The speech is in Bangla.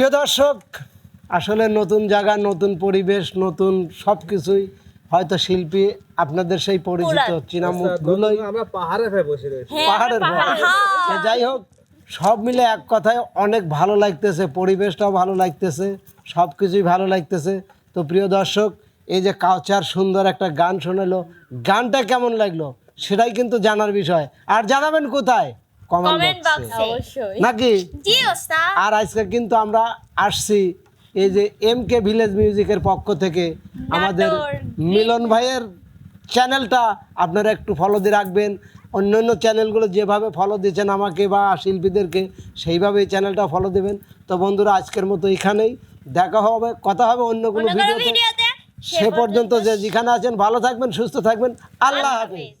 প্রিয় দর্শক আসলে নতুন জায়গা নতুন পরিবেশ নতুন সব কিছুই হয়তো শিল্পী আপনাদের সেই পরিচিত চিনামুখগুলোই আচ্ছা, আমরা পাহাড়ে বসে রয়েছি। হ্যাঁ, পাহাড়ের হ্যাঁ। যাই হোক সব মিলে এক কথায় অনেক ভালো লাগতেছে পরিবেশটাও ভালো লাগতেছে সব কিছুই ভালো লাগতেছে। তো প্রিয় দর্শক এই যে কাউচার সুন্দর একটা গান শোনালো গানটা কেমন লাগল সেটাই কিন্তু জানার বিষয়। আর জানাবেন কোথায়? কমেন্ট বক্সে নাকি? জি ওস্তাদ। আর আজকে কিন্তু আমরা আসছি এই যে এম কে ভিলেজ মিউজিকের পক্ষ থেকে। আমাদের মিলন ভাইয়ের চ্যানেলটা আপনারা একটু ফলো দিয়ে রাখবেন। অন্য অন্য চ্যানেলগুলো যেভাবে ফলো দিয়েছেন আমাকে বা শিল্পীদেরকে সেইভাবে এই চ্যানেলটা ফলো দেবেন। তো বন্ধুরা আজকের মতো এখানেই দেখা হবে কথা হবে অন্য কোনো ভিডিওতে। সে পর্যন্ত যে যেখানে আছেন ভালো থাকবেন সুস্থ থাকবেন। আল্লাহ হাফিজ।